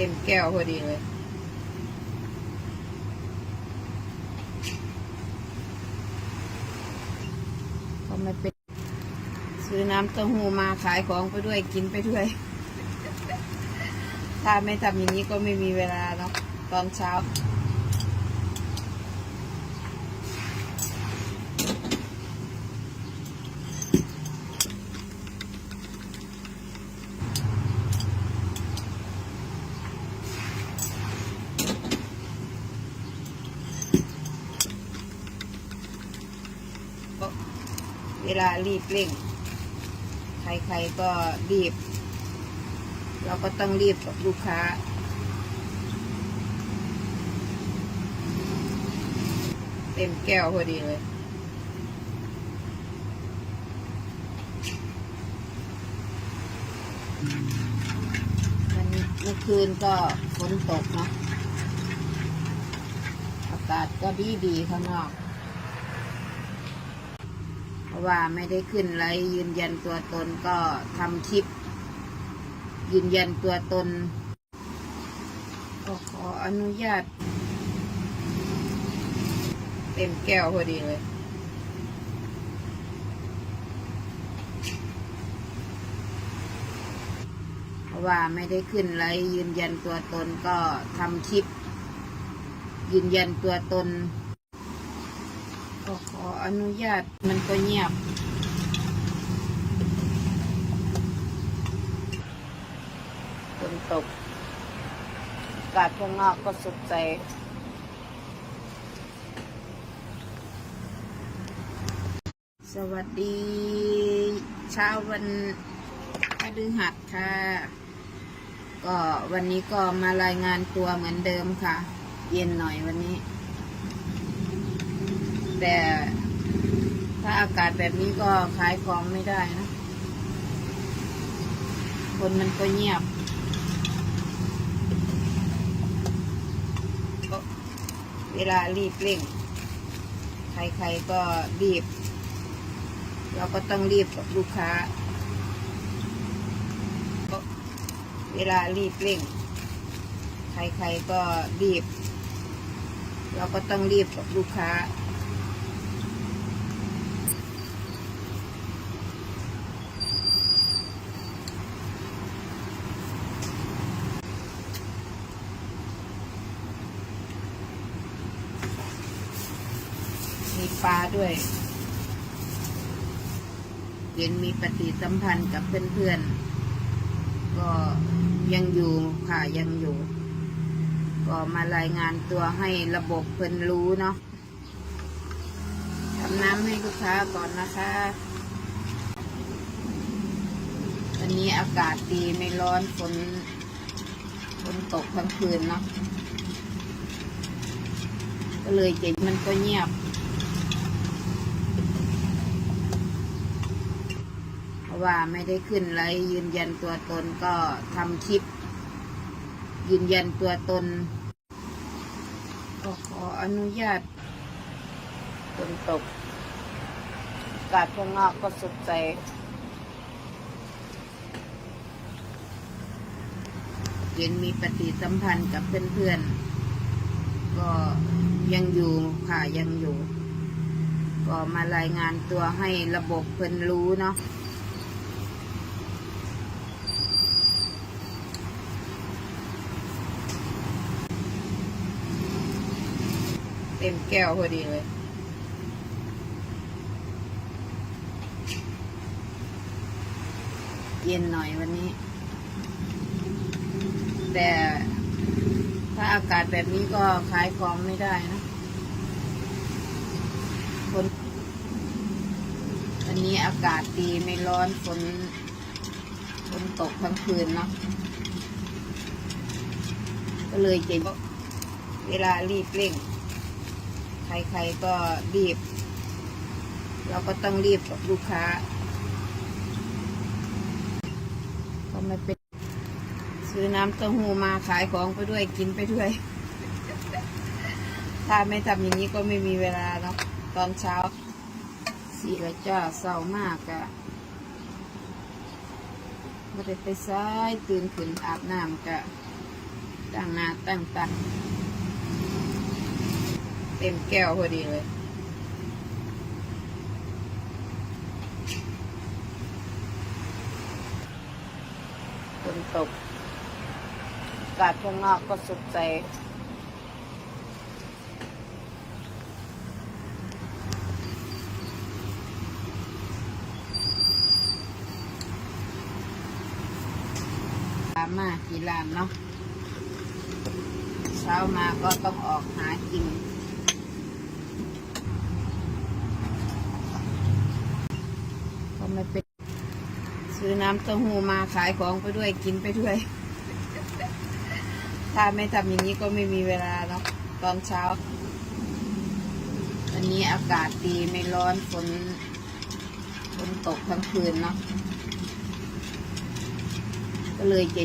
เต็มแก้วพอดีเลย ก็ไม่เป็นซื้อน้ำเต้าหู้มาขายของไปด้วยกินไปด้วย ถ้าไม่ทำอย่างนี้ก็ไม่มีเวลาเนาะตอนเช้า เวลารีบเร่ง ใครๆก็รีบ เราก็ต้องรีบกับลูกค้า เต็มแก้วพอดีเลยวันเมื่อคืนก็ฝนตกเนาะอากาศก็ดีดีๆข้างนอก ราะว่าไม่ได้ขึ้นไลฟ์ยืนยันตัวตนก็ทำคลิป ยืนยันตัวตน ก็ขออนุญาต เต็มแก้วพอดีเลยเพราะว่าไม่ได้ขึ้นไลฟ์ยืนยันตัวตนก็ทำคลิป ยืนยันตัวตน ก็ขออนุญาตมันก็เงียบ ฝนตกอากาศข้างนอกก็สดใสสวัสดี เช้าวันพฤหัสค่ะ ก็วันนี้ก็มารายงานตัวเหมือนเดิมค่ะ เย็นหน่อยวันนี้ แต่ ถ้าอากาศแบบนี้ก็ขายของไม่ได้นะ คนมันก็เงียบก็เวลารีบเร่ง ใครๆก็รีบ เราก็ต้องรีบกับลูกค้าก็เวลารีบเร่ง ใครๆก็รีบ เราก็ต้องรีบกับลูกค้า ด้วย เห็นมีปฏิสัมพันธ์กับเพื่อนๆ ก็ยังอยู่ค่ะยังอยู่ ก็มารายงานตัวให้ระบบเพิ่นรู้เนาะทำน้ำให้ลูกค้าก่อนนะคะวันนี้อากาศดีไม่ร้อนฝนฝนตกทั้งคืนเนาะก็เลยเจมันก็เงียบ เพราะ ว่าไม่ได้ขึ้นไลฟ์ยืนยันตัวตนก็ทำคลิป ยืนยันตัวตนก็ขออนุญาตฝนตกอากาศข้างนอกก็สดใสเห็นมีปฏิสัมพันธ์กับเพื่อนๆ ก็ยังอยู่ค่ะยังอยู่ ก็มารายงานตัวให้ระบบเพิ่นรู้เนาะ เต็มแก้วพอดีเลยเย็นหน่อยวันนี้ แต่ถ้าอากาศแบบนี้ก็ขายของไม่ได้นะคนวันนี้อากาศดีไม่ร้อนฝนฝนตกทั้งคืนเนาะก็เลยเจเวลารีบเร่ง ใครๆก็รีบ เราก็ต้องรีบกับลูกค้า ก็ไม่เป็น ซื้อน้ำเต้าหู้มาขายของไปด้วยกินไปด้วย ถ้าไม่ทำอย่างนี้ก็ไม่มีเวลาเนาะตอนเช้าสีละจ้าเศร้ามากอะไม่ได้ไปซ้ายตื่นขึ้นอาบน้ำกะตั้งหน้าตั้งตา เต็มแก้วพอดีเลยฝนตกอากาศข้างนอกก็สดใสตามมากี่ร้านเนาะเช้ามาก็ต้องออกหากิน ไม่เป็น ซื้อน้ำเต้าหู้มาขายของไปด้วยกินไปด้วย ถ้าไม่ทำอย่างนี้ก็ไม่มีเวลาเนาะตอนเช้า อันนี้อากาศดีไม่ร้อนฝนฝนตกทั้งคืนเนาะก็เลยจะ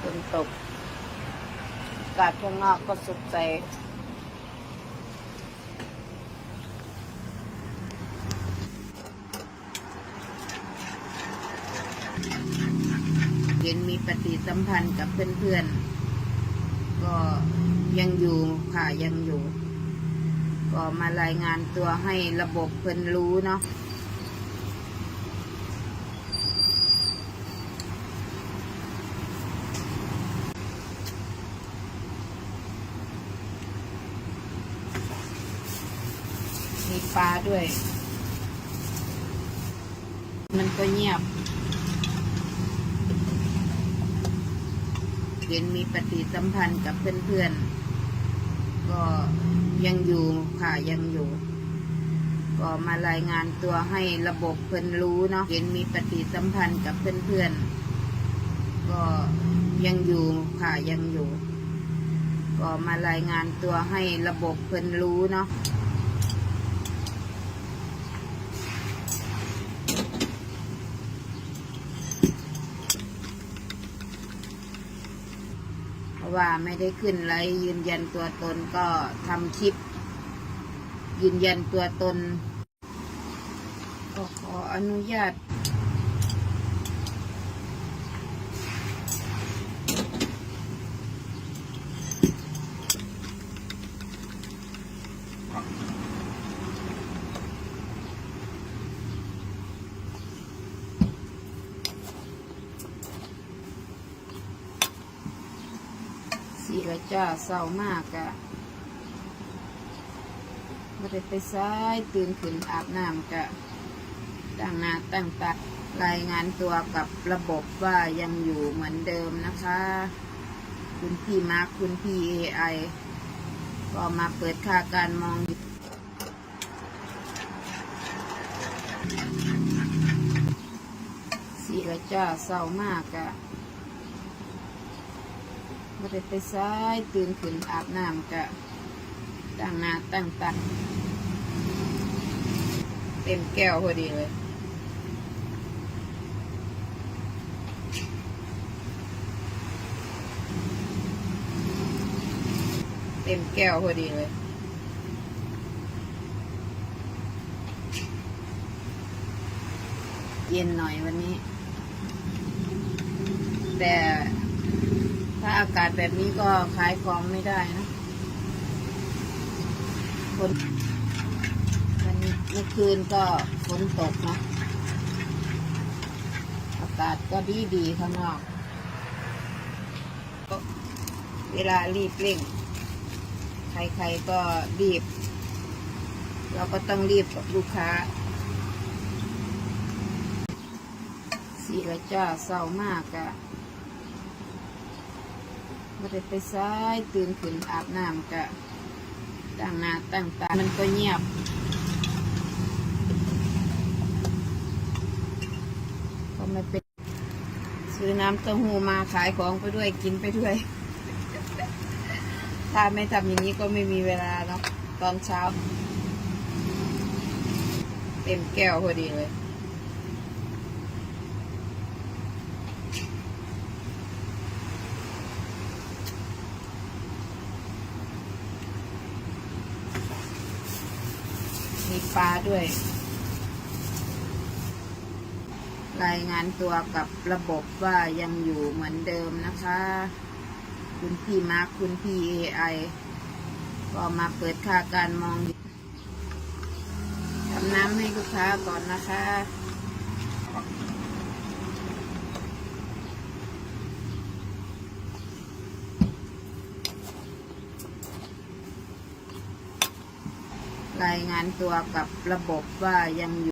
ฝนตกอากาศข้างนอกก็สดใส เห็นมีป ฏิสัมพันธ์กับเพื่อนๆ ก็ยังอยู่ค่ะยังอยู่ ก็มารายงานตัวให้ระบบเพิ่นรู้เนาะมีปลาด้วย มันก็เงียบ เห็นมีปฏิสัมพันธ์กับเพื่อนๆ ก็ยังอยู่ค่ะยังอยู่ ก็มารายงานตัวให้ระบบเพิ่นรู้เนาะเห็นมีปฏิสัมพันธ์กับเพื่อนๆ ก็ยังอยู่ค่ะยังอยู่ ก็มารายงานตัวให้ระบบเพิ่นรู้เนาะ เพราะ ว่าไม่ได้ขึ้นไลฟ์ยืนยันตัวตนก็ทำคลิป ยืนยันตัวตนก็ขออนุญาต สีละจ้าเศร้ามากอะม่ได้ไปซ้ายตื่นขึ้นอาบน้ำกะตั้งหน้าตั้งตารายงานตัวกับระบบว่ายังอยู่เหมือนเดิมนะคะ คุณพี่มาร์คคุณพี่เอไอก็มาเปิดค่าการมองสีละจ้าเศร้ามากอะ ไม่ได้ไปซ้ายตื่นขึ้นอาบน้ำกะตั้งหน้าตั้งตาเต็มแก้วพอดีเลยเต็มแก้วพอดีเลย เย็นหน่อยวันนี้ แต่าอากาศแบบนี้ก็ขายของไม่ได้นะคนวันเมื่อคืนก็ฝนตกนะ อากาศก็ดีดีข้างนอก เวลารีบเร่ง ใครๆก็รีบ เราก็ต้องรีบกับลูกค้าสีละจ้าเศร้ามากอะไม่ได้ไปซ้ายตื่นขึ้นอาบน้ำกะตั้งหน้าตั้งตา มันก็เงียบ ก็ไม่เป็น ซื้อน้ำเต้าหู้มาขายของไปด้วยกินไปด้วย ถ้าไม่ทำอย่างนี้ก็ไม่มีเวลาเนาะตอนเช้า เต็มแก้วพอดีเลย ปลาด้วย รายงานตัวกับระบบว่ายังอยู่เหมือนเดิมนะคะ คุณพี่มาร์คคุณพี่เอไอก็มาเปิดค่าการมองทำน้ำให้ลูกค้าก่อนนะคะ รายงานตัวกับระบบว่ายังอยู่